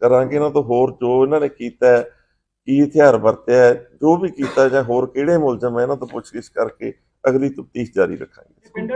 ਕਰਾਂਗੇ ਇਹਨਾਂ ਤੋਂ ਹੋਰ ਜੋ ਇਹਨਾਂ ਨੇ ਕੀਤਾ ਕੀ ਹਥਿਆਰ ਵਰਤਿਆ ਜੋ ਵੀ ਕੀਤਾ ਜਾਂ ਹੋਰ ਕਿਹੜੇ ਮੁਲਜ਼ਮ ਹੈ, ਇਹਨਾਂ ਤੋਂ ਪੁੱਛਗਿੱਛ ਕਰਕੇ ਅਗਲੀ ਤਫਤੀਸ਼ ਜਾਰੀ ਰੱਖਾਂਗੇ।